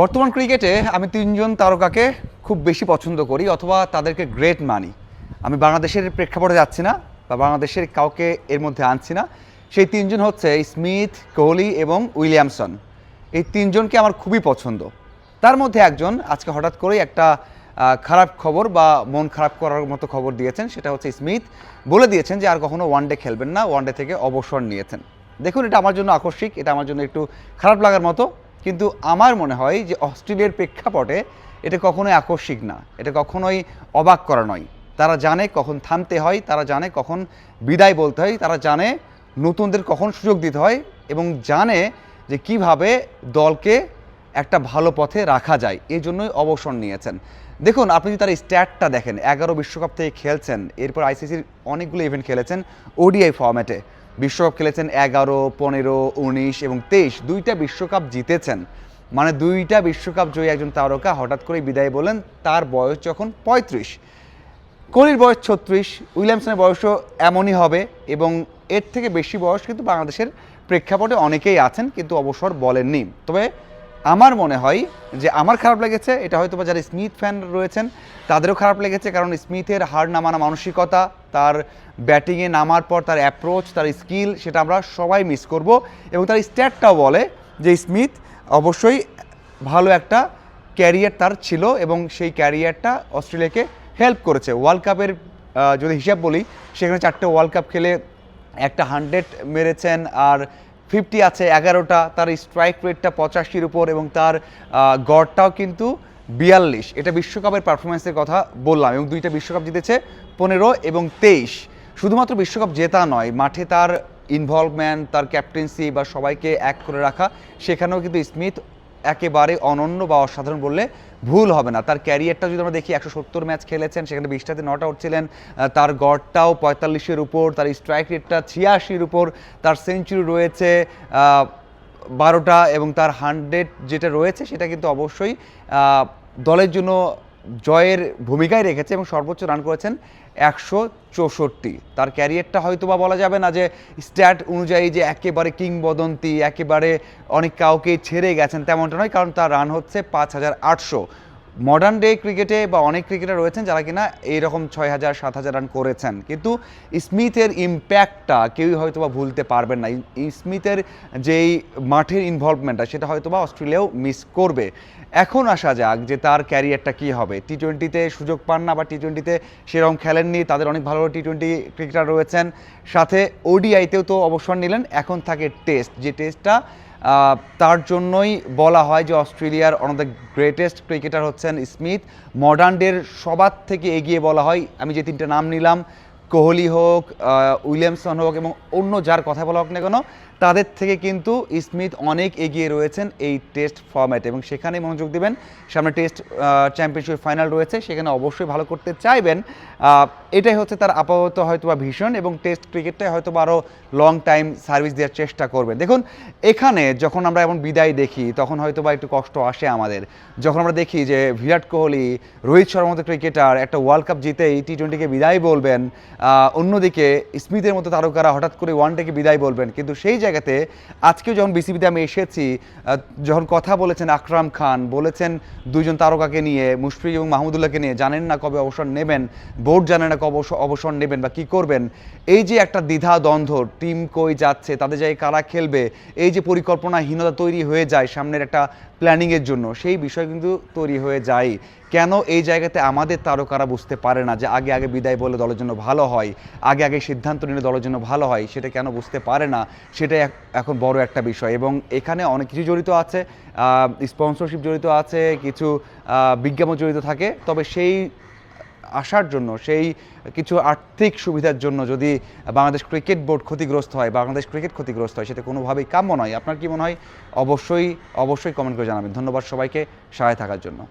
বর্তমান ক্রিকেটে আমি তিনজন তারকাকে খুব বেশি পছন্দ করি অথবা তাদেরকে গ্রেট মানি। আমি বাংলাদেশের প্রেক্ষাপটে যাচ্ছি না বা বাংলাদেশের কাউকে এর মধ্যে আনছি না। সেই তিনজন হচ্ছে স্মিথ, কোহলি এবং উইলিয়ামসন। এই তিনজনকে আমার খুবই পছন্দ। তার মধ্যে একজন আজকে হঠাৎ করেই একটা খারাপ খবর বা মন খারাপ করার মতো খবর দিয়েছেন, সেটা হচ্ছে স্মিথ। বলে দিয়েছেন যে আর কখনো ওয়ানডে খেলবেন না ওয়ানডে থেকে অবসর নিয়েছেন। দেখুন, এটা আমার জন্য আকস্মিক, এটা আমার জন্য একটু খারাপ লাগার মতো। কিন্তু আমার মনে হয় যে অস্ট্রেলিয়ার প্রেক্ষাপটে এটা কখনোই আকস্মিক না। এটা কখনোই অবাক করা নয়। তারা জানে কখন থামতে হয়, তারা জানে কখন বিদায় বলতে হয়, তারা জানে নতুনদের কখন সুযোগ দিতে হয় এবং জানে যে কীভাবে দলকে একটা ভালো পথে রাখা যায়। এই জন্যই অবসর নিয়েছেন। দেখুন, আপনি যদি তার স্ট্যাটটা দেখেন, এগারো বিশ্বকাপ থেকে খেলছেন, এরপর আইসিসির অনেকগুলো ইভেন্ট খেলেছেন ওডিআই ফর্ম্যাটে বিশ্বকাপ খেলেছেন এগারো, পনেরো, উনিশ এবং তেইশ। দুইটা বিশ্বকাপ জিতেছেন। মানে দুইটা বিশ্বকাপ জয়ী একজন তারকা হঠাৎ করে বিদায় বলেন তার বয়স যখন পঁয়ত্রিশ। কোহলির বয়স ছত্রিশ, উইলিয়ামসনের বয়সও এমনই হবে এবং এর থেকে বেশি বয়স কিন্তু বাংলাদেশের প্রেক্ষাপটে অনেকেই আছেন কিন্তু অবসর বলেননি। তবে আমার মনে হয় যে আমার খারাপ লেগেছে, এটা হয়তো বা যারা স্মিথ ফ্যান রয়েছেন, তাদেরও খারাপ লেগেছে, কারণ স্মিথের হার নামানো মানসিকতা, তার ব্যাটিংয়ে নামার পর তার অ্যাপ্রোচ তার স্কিল সেটা আমরা সবাই মিস করব। এবং তার স্ট্যাটটাও বলে যে স্মিথ অবশ্যই ভালো একটা ক্যারিয়ার তার ছিল এবং সেই ক্যারিয়ারটা অস্ট্রেলিয়াকে হেল্প করেছে। ওয়ার্ল্ড কাপের যদি হিসাব বলি, সেখানে চারটে ওয়ার্ল্ড কাপ খেলে একটা হান্ড্রেড মেরেছেন আর ফিফটি আছে, এগারোটা, তার স্ট্রাইক রেটটা পঁচাশির উপর এবং তার গড়টাও কিন্তু বিয়াল্লিশ। এটা বিশ্বকাপের পারফরমেন্সের কথা বললাম এবং দুইটা বিশ্বকাপ জিতেছে পনেরো এবং তেইশ। শুধুমাত্র বিশ্বকাপ জেতা নয়, মাঠে তার ইনভলভমেন্ট তার ক্যাপ্টেন্সি বা সবাইকে এক করে রাখা, সেখানেও কিন্তু স্মিথ একেবারে অনন্য বা অসাধারণ বললে ভুল হবে না। তার ক্যারিয়ারটা যদি আমরা দেখি, একশো সত্তর ম্যাচ খেলেছেন, সেখানে বিশটাতে নট আউট ছিলেন। তার গড়টাও পঁয়তাল্লিশের উপর, তার স্ট্রাইক রেটটা ছিয়াশির উপর, তার সেঞ্চুরি রয়েছে বারোটা এবং তার হান্ড্রেড যেটা রয়েছে, সেটা কিন্তু অবশ্যই দলের জন্য জয়ের ভূমিকায় রেখেছে এবং সর্বোচ্চ রান করেছেন একশো চৌষট্টি। তার ক্যারিয়ারটা হয়তো বা বলা যাবে না যে স্ট্যাট অনুযায়ী যে একেবারে কিংবদন্তি, একেবারে অনেক কাউকে ছেড়ে গেছেন তেমনটা নয়, কারণ তার রান হচ্ছে পাঁচ হাজার আটশো। মডার্ন ডে ক্রিকেটে বা অনেক ক্রিকেটার রয়েছেন যারা কিনা এইরকম ছয় হাজার, সাত হাজার রান করেছেন। কিন্তু স্মিথের ইম্প্যাক্টটা কেউই হয়তো বা ভুলতে পারবেন না। স্মিথের যেই মাঠের ইনভলভমেন্টটা সেটা হয়তো বা অস্ট্রেলিয়াও মিস করবে। এখন আসা যাক যে তার ক্যারিয়ারটা কী হবে। টি টোয়েন্টিতে সুযোগ পান না বা টি টোয়েন্টিতে সেরকম খেলেননি, তাদের অনেক ভালো টি টোয়েন্টি ক্রিকেটার রয়েছেন। সাথে ওডিআইতেও তো অবসর নিলেন, এখন থাকে টেস্ট যে টেস্টটা তার জন্যই বলা হয় যে অস্ট্রেলিয়ার অন দ্য গ্রেটেস্ট ক্রিকেটার হচ্ছেন স্মিথ। মডার্ন ডের সবার থেকে এগিয়ে বলা হয়, আমি যে তিনটা নাম নিলাম, কোহলি হোক উইলিয়ামসন হোক এবং অন্য যার কথা বলা হোক না কেন তাদের থেকে কিন্তু স্মিথ অনেক এগিয়ে রয়েছেন এই টেস্ট ফর্ম্যাটে এবং সেখানে মনোযোগ দিবেন। সামনে টেস্ট চ্যাম্পিয়নশিপ ফাইনাল রয়েছে। সেখানে অবশ্যই ভালো করতে চাইবেন। এটাই হচ্ছে তার আপাতত হয়তো বা ভীষণ এবং টেস্ট ক্রিকেটটাই হয়তো বা আরও লং টাইম সার্ভিস দেওয়ার চেষ্টা করবেন। দেখুন, এখানে যখন আমরা এমন বিদায় দেখি, তখন হয়তো বা একটু কষ্ট আসে আমাদের। যখন আমরা দেখি যে বিরাট কোহলি, রোহিত শর্মার মতো ক্রিকেটার একটা ওয়ার্ল্ড কাপ জিতেই টি টোয়েন্টিকে বিদায় বলবেন অন্যদিকে স্মিথের মতো তারকারা হঠাৎ করে ওয়ান ডেকে বিদায় বলবেন। কিন্তু সেই জায়গাতে আজকেও যখন বিসিবিতে আমি এসেছি যখন কথা বলেছেন আকরাম খান, বলেছেন দুইজন তারকাকে নিয়ে, মুশফিক এবং মাহমুদুল্লাহকে নিয়ে, জানেন না কবে অবসর নেবেন, বোর্ড জানে না কবে অবসর- নেবেন বা কি করবেন, এই যে একটা দ্বিধা দ্বন্দ্ব, টিম কই যাচ্ছে, তাদের জায়গায় কারা খেলবে, এই যে পরিকল্পনাহীনতা তৈরি হয়ে যায় সামনের একটা প্ল্যানিংয়ের জন্য, সেই বিষয় কিন্তু তৈরি হয়ে যায়। কেন এই জায়গাতে আমাদের তারকারা বুঝতে পারে না যে আগে আগে বিদায় বলে দলের জন্য ভালো হয়, আগে আগে সিদ্ধান্ত নিলে দলের জন্য ভালো হয়, সেটা কেন বুঝতে পারে না সেটাই এক- এখন বড় একটা বিষয় এবং এখানে অনেক কিছু জড়িত আছে স্পন্সরশিপ জড়িত আছে, কিছু বিজ্ঞাপন জড়িত থাকে। তবে সেই আসার জন্য, সেই কিছু আর্থিক সুবিধার জন্য যদি বাংলাদেশ ক্রিকেট বোর্ড ক্ষতিগ্রস্ত হয়, বাংলাদেশ ক্রিকেট ক্ষতিগ্রস্ত হয়, সেটা কোনোভাবেই কাম্য নয়। আপনার কি মনে হয়? অবশ্যই অবশ্যই কমেন্ট করে জানাবেন। ধন্যবাদ সবাইকে সহায় থাকার জন্য।